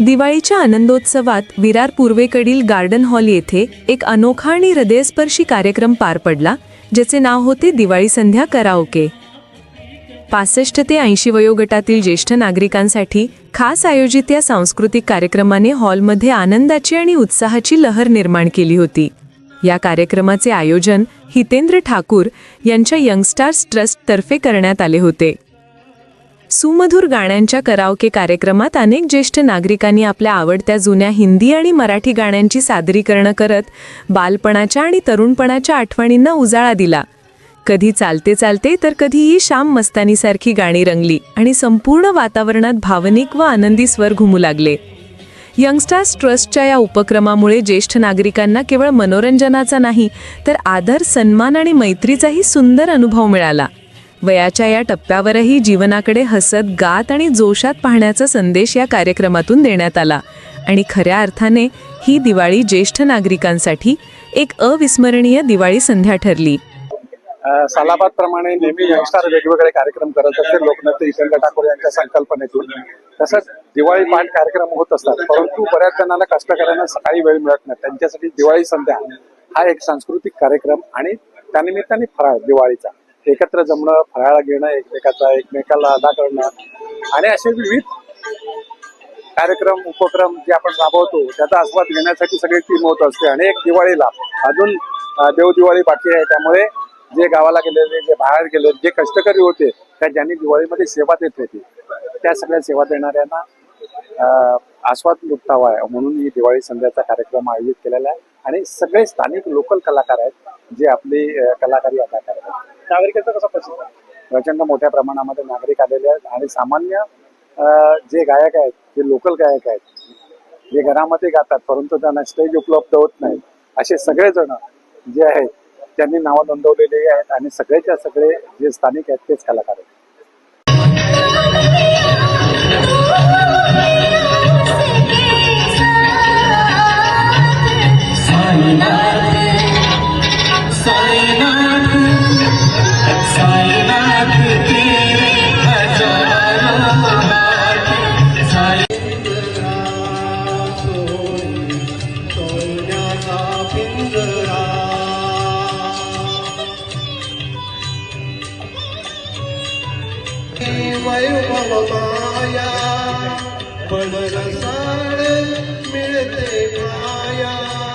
दिवाळीच्या आनंदोत्सवात विरार पूर्वेकडील garden hall येथे एक अनोखा आणि हृदयस्पर्शी कार्यक्रम पार पडला ज्याचे नाव होते दिवाळी संध्या कराओके. पासष्ट ते ऐंशी वयोगटातील ज्येष्ठ नागरिकांसाठी खास आयोजित या सांस्कृतिक कार्यक्रमाने हॉलमध्ये आनंदाची आणि उत्साहाची लहर निर्माण केली होती. या कार्यक्रमाचे आयोजन हितेंद्र ठाकूर यांच्या यंगस्टार्स ट्रस्टतर्फे करण्यात आले होते. सुमधुर गाण्यांच्या करावके कार्यक्रमात अनेक ज्येष्ठ नागरिकांनी आपल्या आवडत्या जुन्या हिंदी आणि मराठी गाण्यांची सादरीकरणं करत बालपणाच्या आणि तरुणपणाच्या आठवणींना उजाळा दिला. कधी चालते चालते तर कधीही श्याम मस्तानीसारखी गाणी रंगली आणि संपूर्ण वातावरणात भावनिक व आनंदी स्वर घुमू लागले. यंगस्टार्स ट्रस्टच्या या उपक्रमामुळे ज्येष्ठ नागरिकांना केवळ मनोरंजनाचा नाही तर आदर सन्मान आणि मैत्रीचाही सुंदर अनुभव मिळाला. वयाच्या या टप्प्यावरही जीवनाकडे हसत गात आणि जोशात पाहण्याचा संदेश या कार्यक्रमातून देण्यात आला. आणि खऱ्या अर्थाने ही दिवाळी ज्येष्ठ नागरिकांसाठी एक अविस्मरणीय दिवाळी संध्या ठरली. सालाबाद प्रमाणे नेहमी यंगस्टार वेगवेगळे कार्यक्रम करत असते. लोकनेते हितेंद्र ठाकूर यांच्या संकल्पनेतून. तसंच दिवाळी पाठ कार्यक्रम होत असतात. परंतु बऱ्याच जणांना कष्टकऱ्यांना सकाळी वेळ मिळत नाही. त्यांच्यासाठी दिवाळी संध्या हा एक सांस्कृतिक कार्यक्रम आणि त्यानिमित्ताने फराळ दिवाळीचा. एकत्र जमणं फराळा घेणं एकमेकाचा एकमेकाला अदा करणं आणि असे विविध कार्यक्रम उपक्रम जे आपण राबवतो त्याचा आस्वाद घेण्यासाठी सगळी टीम होत असते. आणि एक दिवाळीला अजून देवदिवाळी बाकी आहे. त्यामुळे जे गावाला गेलेले जे बाहेर गेले जे कष्टकरी होते त्या ज्यांनी दिवाळीमध्ये सेवा देत होती त्या सगळ्या सेवा देणाऱ्यांना आस्वाद लुटतावा आहे. म्हणून ही दिवाळी संध्याचा कार्यक्रम आयोजित केलेला आहे. आणि सगळे स्थानिक लोकल कलाकार आहेत जे आपली कलाकारी अदा करतात. नागरिकांचा कसा प्रसिद्ध प्रचंड मोठ्या प्रमाणामध्ये नागरिक आलेले आहेत आणि सामान्य जे गायक आहेत जे लोकल गायक आहेत जे घरामध्ये गातात परंतु त्यांना स्टेज उपलब्ध होत नाही असे सगळेजण जे आहेत त्यांनी नावं नोंदवलेली आहेत आणि सगळेच्या सगळे जे स्थानिक आहेत तेच कलाकार आहेत. वैभव माया पण रसाळ मिळते माया.